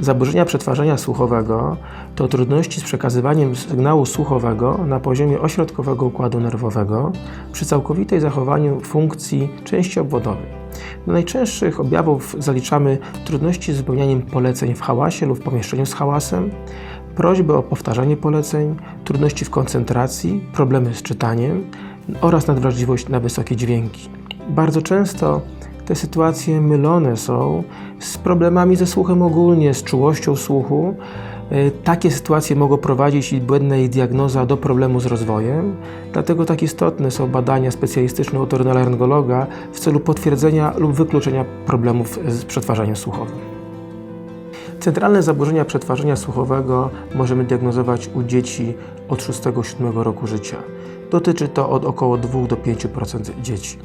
Zaburzenia przetwarzania słuchowego to trudności z przekazywaniem sygnału słuchowego na poziomie ośrodkowego układu nerwowego przy całkowitej zachowaniu funkcji części obwodowej. Do najczęstszych objawów zaliczamy trudności z wypełnianiem poleceń w hałasie lub w pomieszczeniu z hałasem, prośby o powtarzanie poleceń, trudności w koncentracji, problemy z czytaniem oraz nadwrażliwość na wysokie dźwięki. Bardzo często te sytuacje mylone są z problemami ze słuchem ogólnie, z czułością słuchu. Y, Takie sytuacje mogą prowadzić i błędna jej diagnoza do problemu z rozwojem, dlatego tak istotne są badania specjalistyczne otorynolaryngoologa w celu potwierdzenia lub wykluczenia problemów z przetwarzaniem słuchowym. Centralne zaburzenia przetwarzania słuchowego możemy diagnozować u dzieci od 6-7 roku życia. Dotyczy to od około 2 do 5% dzieci.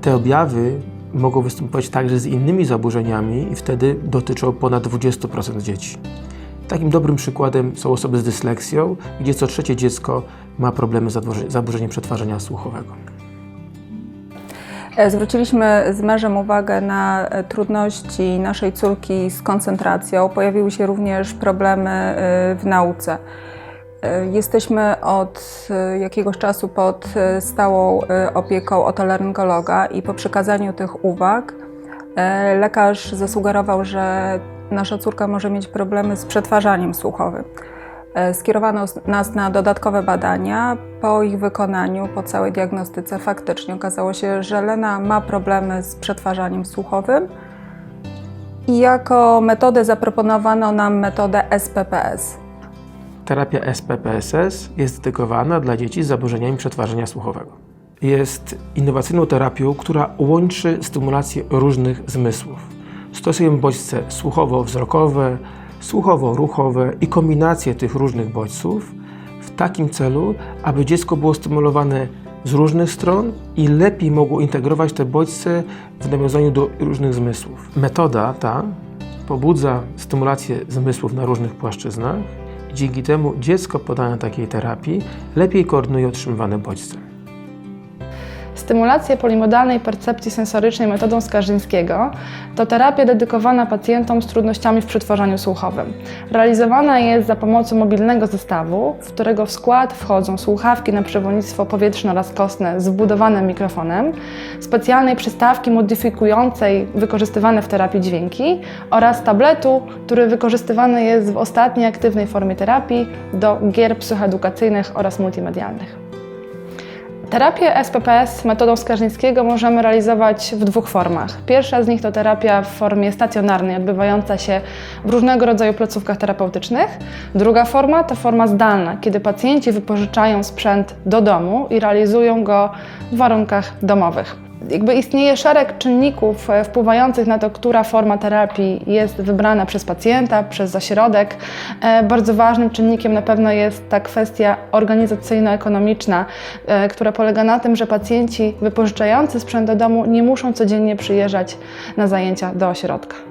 Te objawy mogą występować także z innymi zaburzeniami i wtedy dotyczą ponad 20% dzieci. Takim dobrym przykładem są osoby z dysleksją, gdzie co trzecie dziecko ma problemy z zaburzeniem przetwarzania słuchowego. E, Zwróciliśmy z mężem uwagę na e, trudności naszej córki z koncentracją. Pojawiły się również problemy e, w nauce. E, Jesteśmy od e, jakiegoś czasu pod e, stałą opieką otolaryngologa i po przekazaniu tych uwag lekarz zasugerował, że nasza córka może mieć problemy z przetwarzaniem słuchowym. Skierowano nas na dodatkowe badania. Po ich wykonaniu, po całej diagnostyce, faktycznie okazało się, że Lena ma problemy z przetwarzaniem słuchowym. I jako metodę zaproponowano nam metodę SPPS. Terapia SPPSS jest dedykowana dla dzieci z zaburzeniami przetwarzania słuchowego. Jest innowacyjną terapią, która łączy stymulację różnych zmysłów. Stosujemy bodźce słuchowo-wzrokowe, słuchowo-ruchowe i kombinację tych różnych bodźców w takim celu, aby dziecko było stymulowane z różnych stron i lepiej mogło integrować te bodźce w nawiązaniu do różnych zmysłów. Metoda ta pobudza stymulację zmysłów na różnych płaszczyznach dzięki temu dziecko podane takiej terapii lepiej koordynuje otrzymywane bodźce. Stymulacja polimodalnej percepcji sensorycznej metodą Skarżyńskiego to terapia dedykowana pacjentom z trudnościami w przetwarzaniu słuchowym. Realizowana jest za pomocą mobilnego zestawu, w którego w skład wchodzą słuchawki na przewodnictwo powietrzno-rozkosne z wbudowanym mikrofonem, specjalnej przystawki modyfikującej wykorzystywane w terapii dźwięki oraz tabletu, który wykorzystywany jest w ostatniej aktywnej formie terapii do gier psychoedukacyjnych oraz multimedialnych. Terapię SPPS metodą Skarżyńskiego możemy realizować w dwóch formach. Pierwsza z nich to terapia w formie stacjonarnej, odbywająca się w różnego rodzaju placówkach terapeutycznych. Druga forma to forma zdalna, kiedy pacjenci wypożyczają sprzęt do domu i realizują go w warunkach domowych. Jakby istnieje szereg czynników e, wpływających na to, która forma terapii jest wybrana przez pacjenta, przez zaśrodek. E, Bardzo ważnym czynnikiem na pewno jest ta kwestia organizacyjno-ekonomiczna, e, która polega na tym, że pacjenci wypożyczający sprzęt do domu nie muszą codziennie przyjeżdżać na zajęcia do ośrodka.